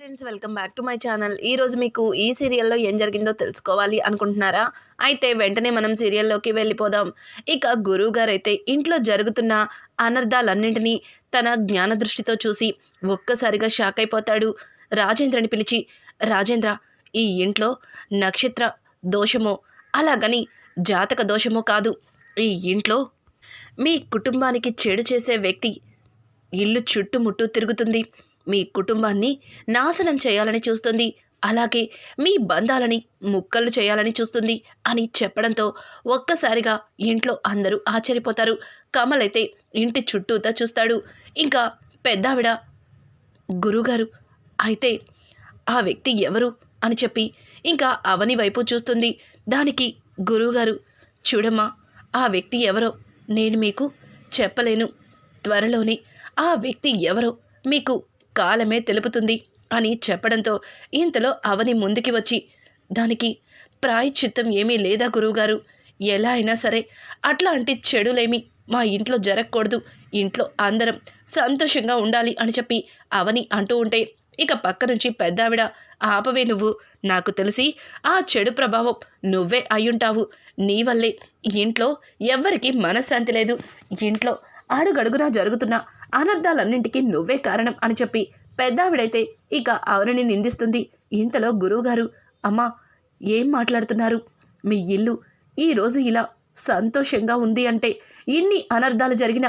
Friends welcome back to my channel. ఈరోజు మీకు ఈ సీరియల్లో ఏం జరిగిందో తెలుసుకోవాలి అనుకుంటున్నారా? అయితే వెంటనే మనం సీరియల్లోకి వెళ్ళిపోదాం. ఇక గురువు గారైతే ఇంట్లో జరుగుతున్న అనర్థాలన్నింటినీ తన జ్ఞాన దృష్టితో చూసి ఒక్కసారిగా షాక్ అయిపోతాడు. రాజేంద్రని పిలిచి రాజేంద్ర ఈ ఇంట్లో నక్షత్ర దోషమో అలాగని జాతక దోషమో కాదు. ఈ ఇంట్లో మీ కుటుంబానికి చెడు చేసే వ్యక్తి ఇల్లు చుట్టుముట్టు తిరుగుతుంది. మీ కుటుంబాన్ని నాశనం చేయాలని చూస్తుంది. అలాగే మీ బంధాలని ముక్కలు చేయాలని చూస్తుంది అని చెప్పడంతో ఒక్కసారిగా ఇంట్లో అందరూ ఆశ్చర్యపోతారు. కమల్ అయితే ఇంటి చుట్టూతా చూస్తాడు. ఇంకా పెద్దావిడ గురుగారు అయితే ఆ వ్యక్తి ఎవరు? అని చెప్పి ఇంకా అవని వైపు చూస్తుంది. దానికి గురువుగారు చూడమ్మా ఆ వ్యక్తి ఎవరో నేను మీకు చెప్పలేను. త్వరలోనే ఆ వ్యక్తి ఎవరో మీకు కాలమే తెలుపుతుంది అని చెప్పడంతో ఇంతలో అవని ముందుకి వచ్చి దానికి ప్రాయశ్చిత్తం ఏమీ లేదా గురువుగారు? ఎలా అయినా సరే అట్లాంటి చెడులేమి మా ఇంట్లో జరగకూడదు. ఇంట్లో అందరం సంతోషంగా ఉండాలి అని చెప్పి అవని అంటూ ఉంటే ఇక పక్క నుంచి పెద్దావిడ ఆపవే నువ్వు. నాకు తెలిసి ఆ చెడు ప్రభావం నువ్వే అయ్యుంటావు. నీ వల్లే ఇంట్లో ఎవ్వరికీ మనశ్శాంతి లేదు. ఇంట్లో అడుగడుగునా జరుగుతున్న అనర్థాలన్నింటికీ నువ్వే కారణం అని చెప్పి పెద్దావిడైతే ఇక ఆవిడని నిందిస్తుంది. ఇంతలో గురువుగారు అమ్మా ఏం మాట్లాడుతున్నారు? మీ ఇల్లు ఈరోజు ఇలా సంతోషంగా ఉంది అంటే ఇన్ని అనర్థాలు జరిగిన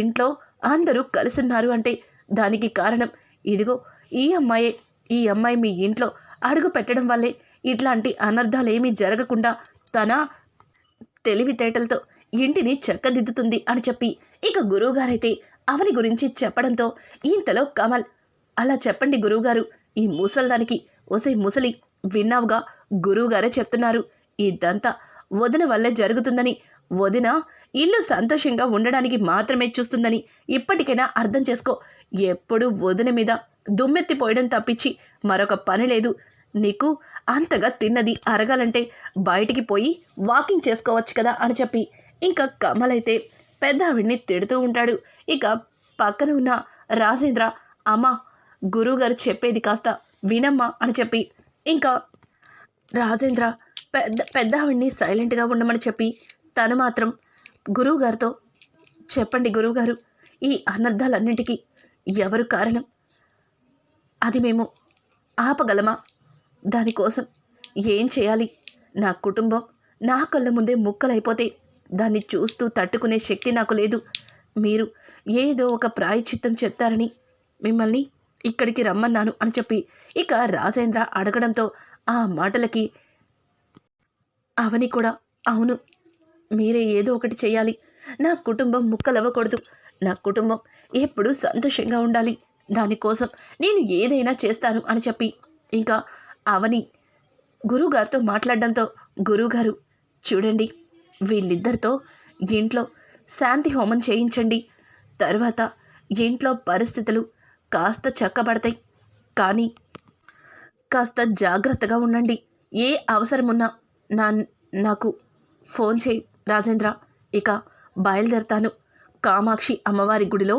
ఇంట్లో అందరూ కలిసున్నారు అంటే దానికి కారణం ఇదిగో ఈ అమ్మాయే. ఈ అమ్మాయి మీ ఇంట్లో అడుగు పెట్టడం వల్లే ఇట్లాంటి అనర్థాలు ఏమీ జరగకుండా తన తెలివితేటలతో ఇంటిని చెక్కదిద్దుతుంది అని చెప్పి ఇక గురువుగారైతే అవని గురించి చెప్పడంతో ఇంతలో కమల్ అలా చెప్పండి గురువుగారు ఈ ముసల్దానికి ఒసే ముసలి విన్నావుగా? గురువుగారే చెప్తున్నారు. ఇదంతా వదిన వల్లే జరుగుతుందని వదిన ఇల్లు సంతోషంగా ఉండడానికి మాత్రమే చూస్తుందని ఇప్పటికైనా అర్థం చేసుకో. ఎప్పుడు వదిన మీద దుమ్మెత్తిపోయడం తప్పించి మరొక పని లేదు. నీకు అంతగా తిన్నది అరగాలంటే బయటికి పోయి వాకింగ్ చేసుకోవచ్చు కదా అని చెప్పి. ఇంకా కమలైతే పెద్ద ఆవిడ్ని తిడుతూ ఉంటాడు. ఇక పక్కన ఉన్న రాజేంద్ర అమ్మ గురువుగారు చెప్పేది కాస్త వినమ్మా అని చెప్పి ఇంకా రాజేంద్ర పెద్ద పెద్ద ఆవిడ్ని సైలెంట్గా ఉండమని చెప్పి తను మాత్రం గురువుగారితో చెప్పండి గురువుగారు ఈ అనర్థాలన్నింటికీ ఎవరు కారణం? అది మేము ఆపగలమా? దానికోసం ఏం చేయాలి? నా కుటుంబం నా కళ్ళ ముందే ముక్కలైపోతే దాన్ని చూస్తూ తట్టుకునే శక్తి నాకు లేదు. మీరు ఏదో ఒక ప్రాయచిత్తం చెప్తారని మిమ్మల్ని ఇక్కడికి రమ్మన్నాను అని చెప్పి ఇక రాజేంద్ర అడగడంతో ఆ మాటలకి అవని కూడా అవును మీరే ఏదో ఒకటి చేయాలి నా కుటుంబం ముక్కలవ్వకూడదు. నా కుటుంబం ఎప్పుడూ సంతోషంగా ఉండాలి. దానికోసం నేను ఏదైనా చేస్తాను అని చెప్పి ఇంకా అవని గురువుగారితో మాట్లాడడంతో గురువుగారు చూడండి వీళ్ళిద్దరితో ఇంట్లో శాంతి హోమం చేయించండి. తర్వాత ఇంట్లో పరిస్థితులు కాస్త చక్కబడతాయి. కానీ కాస్త జాగ్రత్తగా ఉండండి. ఏ అవసరమున్నా నా నాకు ఫోన్ చేయి రాజేంద్ర. ఇక బయలుదేరతాను. కామాక్షి అమ్మవారి గుడిలో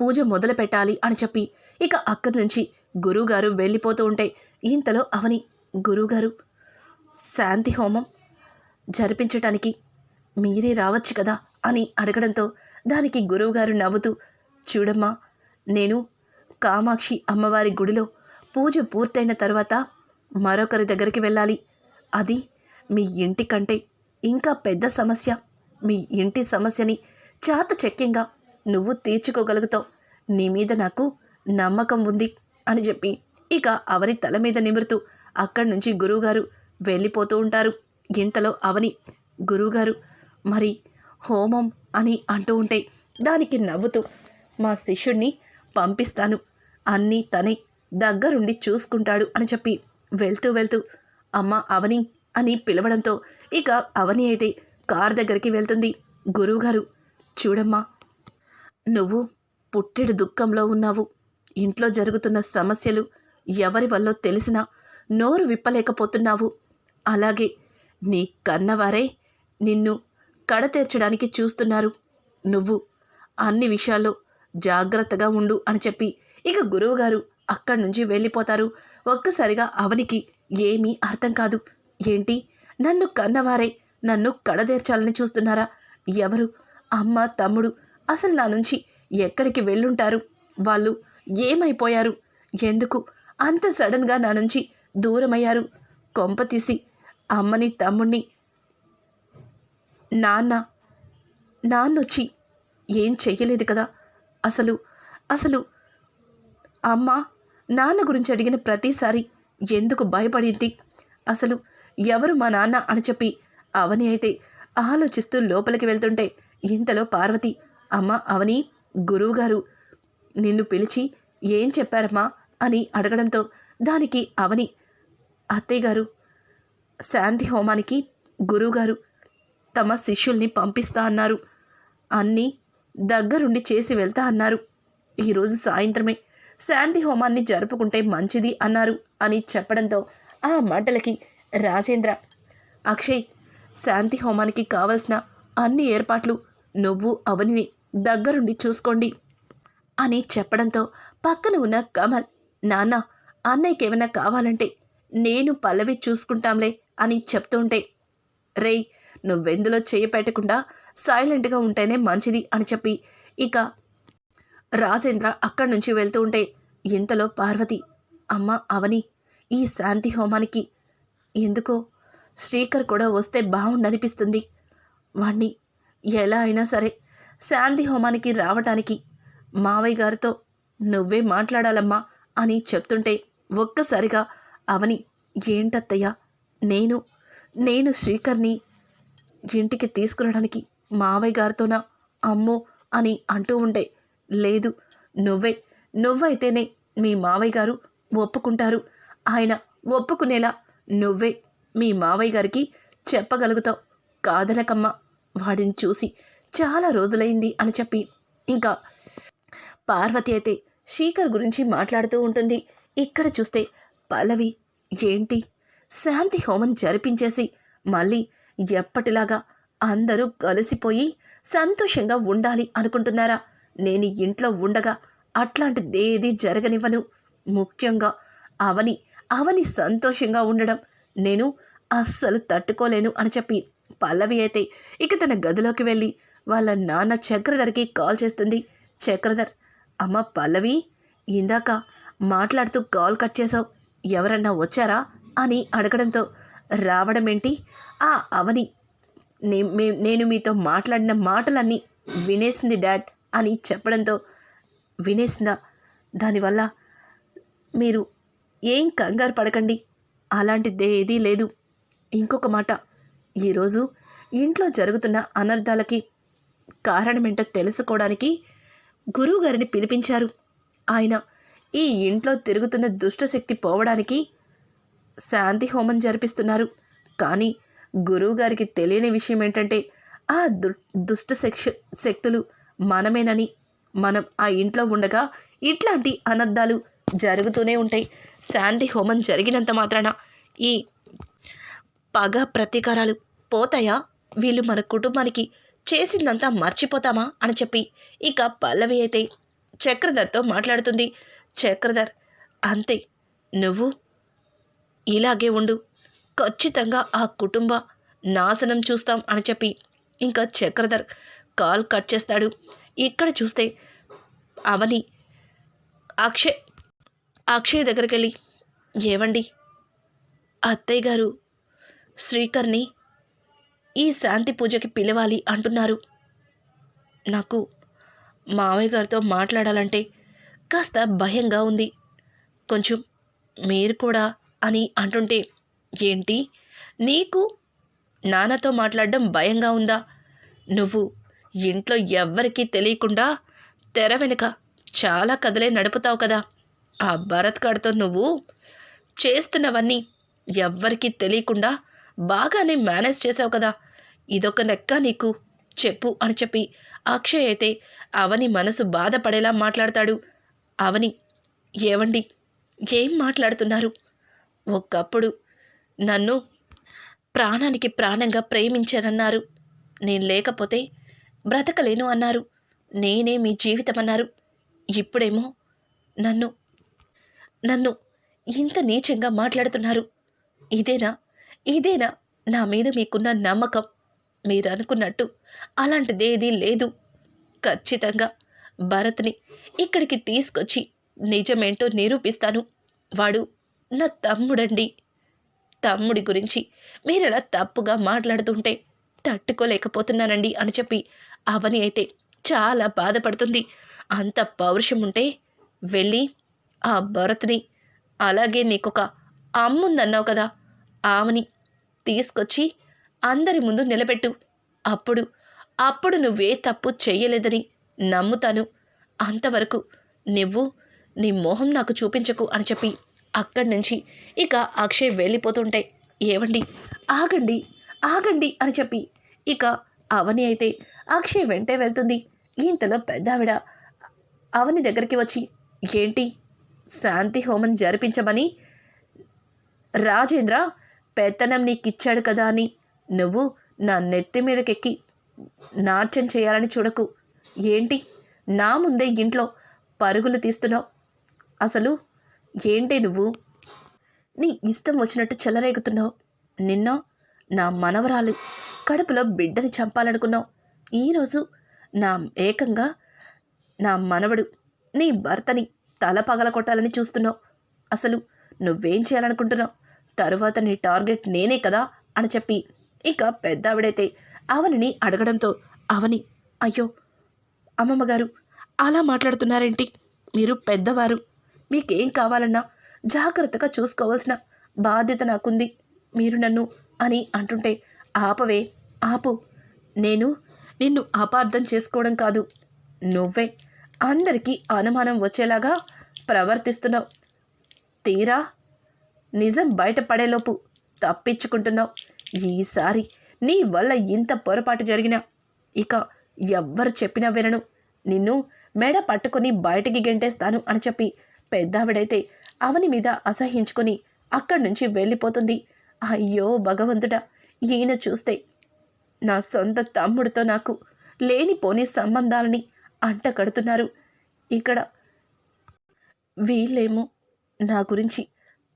పూజ మొదలు పెట్టాలి అని చెప్పి ఇక అక్కడి నుంచి గురువుగారు వెళ్ళిపోతూ ఉంటే ఇంతలో అవని గురువుగారు శాంతి హోమం జరిపించటానికి మీరే రావచ్చు కదా? అని అడగడంతో దానికి గురువుగారు నవ్వుతూ చూడమ్మా నేను కామాక్షి అమ్మవారి గుడిలో పూజ పూర్తయిన తర్వాత మరొకరి దగ్గరికి వెళ్ళాలి. అది మీ ఇంటి కంటే ఇంకా పెద్ద సమస్య. మీ ఇంటి సమస్యని చాతచక్యంగా నువ్వు తీర్చుకోగలుగుతావు. నీ మీద నాకు నమ్మకం ఉంది అని చెప్పి ఇక అవని తల మీద నిమురుతూ అక్కడి నుంచి గురువుగారు వెళ్ళిపోతూ ఉంటారు. ఇంతలో అవని గురువుగారు మరి హోమం అని అంటూ ఉంటే దానికి నవ్వుతూ మా శిష్యుణ్ణి పంపిస్తాను. అన్నీ తనే దగ్గరుండి చూసుకుంటాడు అని చెప్పి వెళ్తూ వెళ్తూ అమ్మ అవని అని పిలవడంతో ఇక అవని అయితే కార్ దగ్గరికి వెళ్తుంది. గురువుగారు చూడమ్మా నువ్వు పుట్టెడు దుఃఖంలో ఉన్నావు. ఇంట్లో జరుగుతున్న సమస్యలు ఎవరి వల్లో తెలిసినా నోరు విప్పలేకపోతున్నావు. అలాగే నీ కన్నవారే నిన్ను కడతీర్చడానికి చూస్తున్నారు. నువ్వు అన్ని విషయాల్లో జాగ్రత్తగా ఉండు అని చెప్పి ఇక గురువుగారు అక్కడి నుంచి వెళ్ళిపోతారు. ఒక్కసారిగా అవనికి ఏమీ అర్థం కాదు. ఏంటి? నన్ను కన్నవారే నన్ను కడదేర్చాలని చూస్తున్నారా? ఎవరు? అమ్మ తమ్ముడు అసలు నా నుంచి ఎక్కడికి వెళ్ళుంటారు? వాళ్ళు ఏమైపోయారు? ఎందుకు అంత సడన్గా నా నుంచి దూరమయ్యారు? కొంప తీసి అమ్మని తమ్ముణ్ణి నాన్న నాన్నొచ్చి ఏం చెయ్యలేదు కదా? అసలు అసలు అమ్మ నాన్న గురించి అడిగిన ప్రతిసారి ఎందుకు భయపడింది? అసలు ఎవరు మా నాన్న అని చెప్పి అవని అయితే ఆలోచిస్తూ లోపలికి వెళ్తుంటే ఇంతలో పార్వతి అమ్మ అవని గురువుగారు నిన్ను పిలిచి ఏం చెప్పారమ్మా? అని అడగడంతో దానికి అవని అత్తయ్య గారు శాంతి హోమానికి గురువుగారు తమ శిష్యుల్ని పంపిస్తా అన్నారు. అన్నీ దగ్గరుండి చేసి వెళ్తా అన్నారు. ఈరోజు సాయంత్రమే శాంతి హోమాన్ని జరుపుకుంటే మంచిది అన్నారు అని చెప్పడంతో ఆ మాటలకి రాజేంద్ర అక్షయ్ శాంతి హోమానికి కావలసిన అన్ని ఏర్పాట్లు నువ్వు అవనిని దగ్గరుండి చూసుకోండి అని చెప్పడంతో పక్కన ఉన్న కమల్ నాన్న అన్నయ్యకి ఏమైనా కావాలంటే నేను పల్లవి చూసుకుంటాంలే అని చెప్తుంటే రేయ్ నువ్వెందులో చేయి పెట్టకుండా సైలెంట్గా ఉంటేనే మంచిది అని చెప్పి. ఇక రాజేంద్ర అక్కడి నుంచి వెళ్తూ ఉంటే ఇంతలో పార్వతి అమ్మ అవని ఈ శాంతి హోమానికి ఎందుకో శ్రీకర్ కూడా వస్తే బాగుండనిపిస్తుంది వాణ్ణి ఎలా అయినా సరే శాంతి హోమానికి రావటానికి మావయ్య గారితో నువ్వే మాట్లాడాలమ్మా అని చెప్తుంటే ఒక్కసారిగా అవని ఏంటత్తయ్యా నేను నేను శ్రీకర్ని ఇంటికి తీసుకురావడానికి మావయ్య గారితోనా? అమ్మో! అని అంటూ ఉంటే లేదు నువ్వే నువ్వైతేనే మీ మావయ్య గారు ఒప్పుకుంటారు. ఆయన ఒప్పుకునేలా నువ్వే మీ మావయ్య గారికి చెప్పగలుగుతావు. కాదనకమ్మ వాడిని చూసి చాలా రోజులైంది అని చెప్పి. ఇంకా పార్వతి అయితే శీకర్ గురించి మాట్లాడుతూ ఉంటుంది. ఇక్కడ చూస్తే పల్లవి ఏంటి? శాంతి హోమం జరిపించేసి మళ్ళీ ఎప్పటిలాగా అందరూ కలిసిపోయి సంతోషంగా ఉండాలి అనుకుంటున్నారా? నేను ఇంట్లో ఉండగా అట్లాంటిదేదీ జరగనివ్వను. ముఖ్యంగా అవని అవని సంతోషంగా ఉండడం. నేను అస్సలు తట్టుకోలేను అని చెప్పి పల్లవి అయితే ఇక తన గదిలోకి వెళ్ళి వాళ్ళ నాన్న చక్రధర్కి కాల్ చేస్తుంది. చక్రధర్ అమ్మ పల్లవి ఇందాక మాట్లాడుతూ కాల్ కట్ చేసావు ఎవరన్నా వచ్చారా? అని అడగడంతో రావడమేంటి? ఆ అవని నేను మీతో మాట్లాడిన మాటలన్నీ వినేసింది డాడ్ అని చెప్పడంతో వినేసిందా? దానివల్ల మీరు ఏం కంగారు పడకండి. అలాంటిది ఏదీ లేదు. ఇంకొక మాట ఈరోజు ఇంట్లో జరుగుతున్న అనర్థాలకి కారణమేంటో తెలుసుకోవడానికి గురువుగారిని పిలిపించారు. ఆయన ఈ ఇంట్లో తిరుగుతున్న దుష్టశక్తి పోవడానికి శాంతి హోమం జరిపిస్తున్నారు. కానీ గురువుగారికి తెలియని విషయం ఏంటంటే ఆ దు దుష్ట శక్ష శక్తులు మనమేనని మనం ఆ ఇంట్లో ఉండగా ఇట్లాంటి అనర్థాలు జరుగుతూనే ఉంటాయి. శాంతి హోమం జరిగినంత మాత్రాన ఈ పగ ప్రతీకారాలు పోతాయా? వీళ్ళు మన కుటుంబానికి చేసిందంతా మర్చిపోతామా? అని చెప్పి ఇక పల్లవి అయితే చక్రధర్తో మాట్లాడుతుంది. చక్రధర్ అంతే నువ్వు ఇలాగే ఉండు. ఖచ్చితంగా ఆ కుటుంబ నాశనం చూస్తాం అని చెప్పి ఇంకా చక్రధర్ కాల్ కట్ చేస్తాడు. ఇక్కడ చూస్తే అవని అక్షయ్ అక్షయ్ దగ్గరికి వెళ్ళి ఏవండి? అత్తయ్య గారు శ్రీకర్ని ఈ శాంతి పూజకి పిలవాలి అంటున్నారు. నాకు మామయ్య గారితో మాట్లాడాలంటే కాస్త భయంగా ఉంది. కొంచెం మీరు కూడా అని అంటుంటే ఏంటి? నీకు నాన్నతో మాట్లాడడం భయంగా ఉందా? నువ్వు ఇంట్లో ఎవ్వరికీ తెలియకుండా తెర వెనుక చాలా కథలే నడుపుతావు కదా. ఆ భరత్ గారితో నువ్వు చేస్తున్నవన్నీ ఎవ్వరికీ తెలియకుండా బాగానే మేనేజ్ చేసావు కదా. ఇదొక లెక్క నీకు చెప్పు అని చెప్పి అక్షయ్ అయితే అవని మనసు బాధపడేలా మాట్లాడతాడు. అవని ఏవండి? ఏం మాట్లాడుతున్నారు? ఒకప్పుడు నన్ను ప్రాణానికి ప్రాణంగా ప్రేమించానన్నారు. నేను లేకపోతే బ్రతకలేను అన్నారు. నేనే మీ జీవితం అన్నారు. ఇప్పుడేమో నన్ను నన్ను ఇంత నీచంగా మాట్లాడుతున్నారు. ఇదేనా ఇదేనా నా మీద మీకున్న నమ్మకం? మీరు అనుకున్నట్టు అలాంటిదేదీ లేదు. ఖచ్చితంగా భరత్ని ఇక్కడికి తీసుకొచ్చి నిజమేంటో నిరూపిస్తాను. వాడు నా తమ్ముడండి. తమ్ముడి గురించి మీరలా తప్పుగా మాట్లాడుతుంటే తట్టుకోలేకపోతున్నానండి అని చెప్పి అవని అయితే చాలా బాధపడుతుంది. అంత పౌరుషం ఉంటే వెళ్ళి ఆ భరత్ని అలాగే నీకొక అమ్ముందన్నావు కదా ఆమెని తీసుకొచ్చి అందరి ముందు నిలబెట్టు. అప్పుడు అప్పుడు నువ్వే తప్పు చెయ్యలేదని నమ్ముతాను. అంతవరకు నువ్వు నీ మొహం నాకు చూపించకు అని చెప్పి అక్కడి నుంచి. ఇక అక్షయ్ వెళ్ళిపోతుంటే ఏవండి? ఆగండి ఆగండి అని చెప్పి. ఇక అవని అయితే అక్షయ్ వెంటే వెళ్తుంది. ఇంతలో పెద్దావిడ అవని దగ్గరికి వచ్చి ఏంటి? శాంతి హోమం జరిపించమని? రాజేంద్ర పెత్తనం నీకిచ్చాడు కదా అని. నువ్వు నా నెత్తి మీదకెక్కి నాట్యం చేయాలని చూడకు. ఏంటి? నా ముందే ఇంట్లో పరుగులు తీస్తున్నావు. అసలు ఏంటి నువ్వు? నీ ఇష్టం వచ్చినట్టు చెలరేగుతున్నావు. నిన్న నా మనవరాలు కడుపులో బిడ్డని చంపాలనుకున్నావు. ఈరోజు నా ఏకంగా నా మనవడు నీ భర్తని తల పగల కొట్టాలని చూస్తున్నావు. అసలు నువ్వేం చేయాలనుకుంటున్నావు? తరువాత నీ టార్గెట్ నేనే కదా అని చెప్పి ఇక పెద్ద ఆవిడైతే అవనిని అడగడంతో అవని అయ్యో అమ్మమ్మగారు అలా మాట్లాడుతున్నారేంటి? మీరు పెద్దవారు. మీకేం కావాలన్నా జాగ్రత్తగా చూసుకోవాల్సిన బాధ్యత నాకుంది. మీరు నన్ను అని అంటుంటే ఆపవే ఆపు. నేను నిన్ను అపార్థం చేసుకోవడం కాదు. నువ్వే అందరికీ అనుమానం వచ్చేలాగా ప్రవర్తిస్తున్నావు. తీరా నిజం బయటపడేలోపు తప్పించుకుంటున్నావు. ఈసారి నీ వల్ల ఇంత పొరపాటు జరిగినా ఇక ఎవ్వరు చెప్పినా వినను. నిన్ను మెడ పట్టుకొని బయటికి గెంటేస్తాను అని చెప్పి పెద్దావిడైతే అవని మీద అసహించుకొని అక్కడి నుంచి వెళ్ళిపోతుంది. అయ్యో భగవంతుడా ఈయన చూస్తే నా సొంత తమ్ముడితో నాకు లేనిపోని సంబంధాలని అంట కడుతున్నారు ఇక్కడ వీళ్ళేమో నా గురించి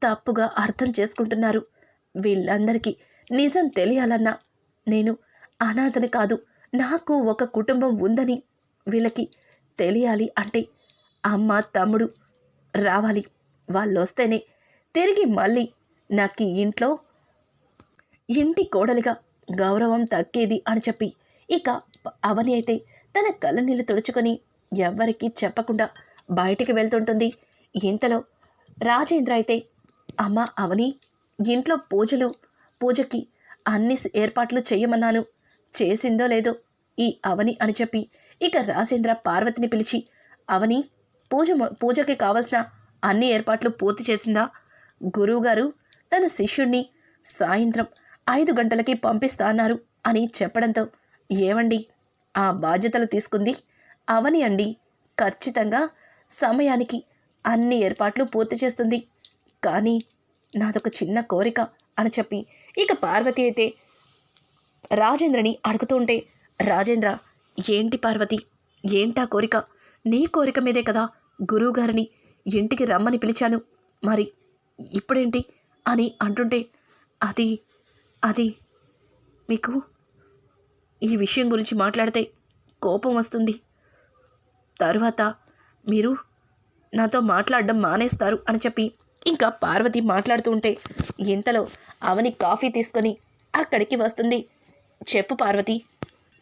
తప్పుగా అర్థం చేసుకుంటున్నారు. వీళ్ళందరికీ నిజం తెలియాలన్నా నేను అనాథని కాదు నాకు ఒక కుటుంబం ఉందని వీళ్ళకి తెలియాలి అంటే అమ్మ తమ్ముడు రావాలి. వాళ్ళు వస్తేనే తిరిగి మళ్ళీ నాకు ఈ ఇంట్లో ఇంటి కోడలిగా గౌరవం తగ్గేది అని చెప్పి. ఇక అవని అయితే తన కళ్ళనీళ్ళు తుడుచుకొని ఎవ్వరికీ చెప్పకుండా బయటికి వెళ్తుంటుంది. ఇంతలో రాజేంద్ర అయితే అమ్మ అవని ఇంట్లో పూజలు పూజకి అన్ని ఏర్పాట్లు చేయమన్నాను చేసిందో లేదో ఈ అవని అని చెప్పి ఇక రాజేంద్ర పార్వతిని పిలిచి అవని పూజ పూజకి కావలసిన అన్ని ఏర్పాట్లు పూర్తి చేసిందా? గురువుగారు తన శిష్యుణ్ణి సాయంత్రం ఐదు గంటలకి పంపిస్తా అన్నారు అని చెప్పడంతో ఏమండి ఆ బాధ్యతలు తీసుకుంది అవని అండి. ఖచ్చితంగా సమయానికి అన్ని ఏర్పాట్లు పూర్తి చేస్తుంది. కానీ నాదొక చిన్న కోరిక అని చెప్పి ఇక పార్వతి అయితే రాజేంద్రని అడుగుతూ ఉంటే రాజేంద్ర ఏంటి పార్వతి? ఏంటా కోరిక? నీ కోరిక మీదే కదా. గురువుగారిని ఇంటికి రమ్మని పిలిచాను. మరి ఇప్పుడేంటి? అని అంటుంటే అది అది మీకు ఈ విషయం గురించి మాట్లాడితే కోపం వస్తుంది. తరువాత మీరు నాతో మాట్లాడడం మానేస్తారు అని చెప్పి ఇంకా పార్వతి మాట్లాడుతూ ఉంటే ఇంతలో అవని కాఫీ తీసుకొని అక్కడికి వస్తుంది. చెప్పు పార్వతి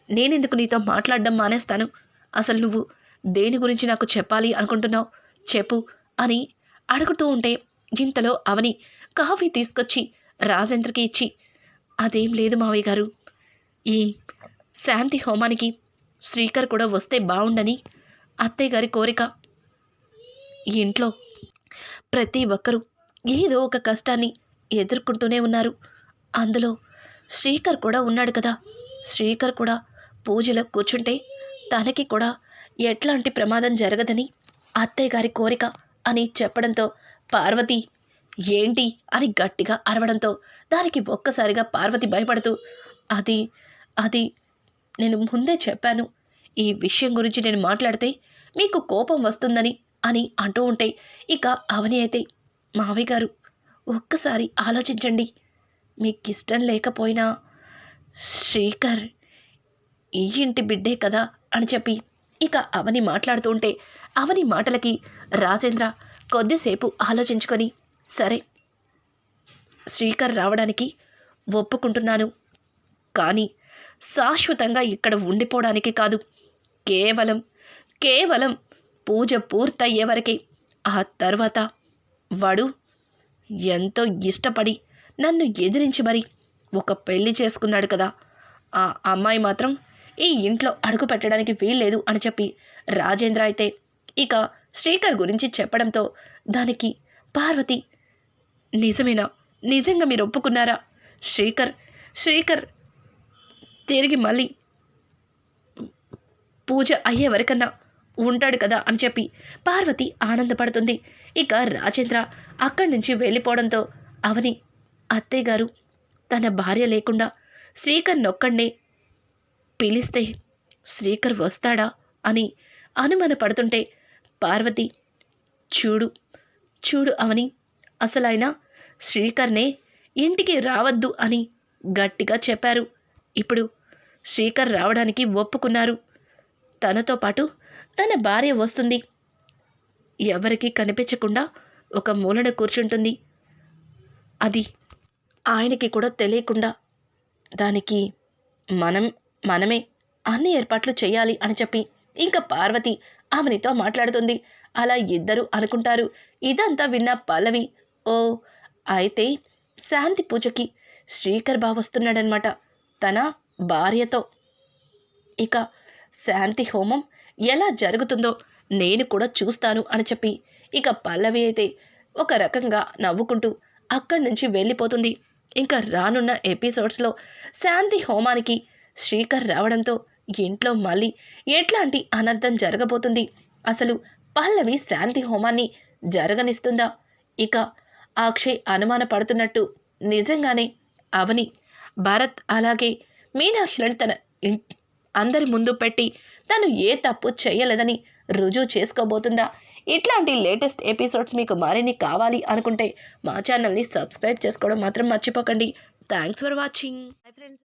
నేనెందుకు నీతో మాట్లాడడం మానేస్తాను? అసలు నువ్వు దేని గురించి నాకు చెప్పాలి అనుకుంటున్నావు? చెప్పు అని అడుగుతూ ఉంటే ఇంతలో అవని కాఫీ తీసుకొచ్చి రాజేంద్రకి ఇచ్చి అదేం లేదు మావయ్య గారు. ఈ శాంతి హోమానికి శ్రీకర్ కూడా వస్తే బాగుండని అత్తయ్య గారి కోరిక. ఇంట్లో ప్రతి ఒక్కరూ ఏదో ఒక కష్టాన్ని ఎదుర్కొంటూనే ఉన్నారు. అందులో శ్రీకర్ కూడా ఉన్నాడు కదా. శ్రీకర్ కూడా పూజలో కూర్చుంటే తనకి కూడా ఎట్లాంటి ప్రమాదం జరగదని అత్తయ్య గారి కోరిక అని చెప్పడంతో పార్వతి ఏంటి? అని గట్టిగా అరవడంతో దానికి ఒక్కసారిగా పార్వతి భయపడుతూ అది అది నేను ముందే చెప్పాను. ఈ విషయం గురించి నేను మాట్లాడితే మీకు కోపం వస్తుందని అని అంటూ ఉంటే ఇక అవని అయితే మావయ్య గారు ఒక్కసారి ఆలోచించండి. మీకు ఇష్టం లేకపోయినా శ్రీకర్ ఈ ఇంటి బిడ్డే కదా అని చెప్పి ఇక అవని మాట్లాడుతూ ఉంటే అవని మాటలకి రాజేంద్ర కొద్దిసేపు ఆలోచించుకొని సరే శ్రీకర్ రావడానికి ఒప్పుకుంటున్నాను. కానీ శాశ్వతంగా ఇక్కడ ఉండిపోవడానికి కాదు. కేవలం కేవలం పూజ పూర్తయ్యే వరకే. ఆ తర్వాత వాడు ఎంతో ఇష్టపడి నన్ను ఎదిరించి మరి ఒక పెళ్ళి చేసుకున్నాడు కదా. ఆ అమ్మాయి మాత్రం ఈ ఇంట్లో అడుగు పెట్టడానికి వీల్లేదు అని చెప్పి రాజేంద్ర అయితే ఇక శ్రీకర్ గురించి చెప్పడంతో దానికి పార్వతి నిజమేనా? నిజంగా మీరు ఒప్పుకున్నారా? శ్రీకర్ శ్రీకర్ తిరిగి మళ్ళీ పూజ అయ్యే వరకన్నా ఉంటాడు కదా? అని చెప్పి పార్వతి ఆనందపడుతుంది. ఇక రాజేంద్ర అక్కడి నుంచి వెళ్ళిపోవడంతో అవని అత్తయ్య గారు తన భార్య లేకుండా శ్రీకర్ నొక్కడే పిలిస్తే శ్రీకర్ వస్తాడా అని అనుమాన పడుతుంటే పార్వతి చూడు చూడు అవని అసలు ఆయన శ్రీకర్నే ఇంటికి రావద్దు అని గట్టిగా చెప్పారు. ఇప్పుడు శ్రీకర్ రావడానికి ఒప్పుకున్నారు. తనతో పాటు తన భార్య వస్తుంది. ఎవరికి కనిపించకుండా ఒక మూలన కూర్చుంటుంది. అది ఆయనకి కూడా తెలియకుండా దానికి మనం మనమే అన్ని ఏర్పాట్లు చేయాలి అని చెప్పి ఇంకా పార్వతి ఆమెనితో మాట్లాడుతుంది. అలా ఇద్దరు అనుకుంటారు. ఇదంతా విన్న పల్లవి ఓ అయితే శాంతి పూజకి శ్రీకర్ బావ వస్తున్నాడనమాట తన భార్యతో. ఇక శాంతి హోమం ఎలా జరుగుతుందో నేను కూడా చూస్తాను అని చెప్పి ఇక పల్లవి అయితే ఒక రకంగా నవ్వుకుంటూ అక్కడి నుంచి వెళ్ళిపోతుంది. ఇంకా రానున్న ఎపిసోడ్స్లో శాంతి హోమానికి శ్రీకర్ రావడంతో ఇంట్లో మళ్ళీ ఎట్లాంటి అనర్థం జరగబోతుంది? అసలు పల్లవి శాంతి హోమాన్ని జరగనిస్తుందా? ఇక అక్షయ్ అనుమాన పడుతున్నట్టు నిజంగానే అవని భరత్ అలాగే మీనాక్షిని తన అందరి ముందు పెట్టి తను ఏ తప్పు చేయలేదని రుజువు చేసుకోబోతుందా? ఇట్లాంటి లేటెస్ట్ ఎపిసోడ్స్ మీకు మరిన్ని కావాలి అనుకుంటే మా ఛానల్ని సబ్స్క్రైబ్ చేసుకోవడం మాత్రం మర్చిపోకండి. Thanks for watching. ఫ్రెండ్స్.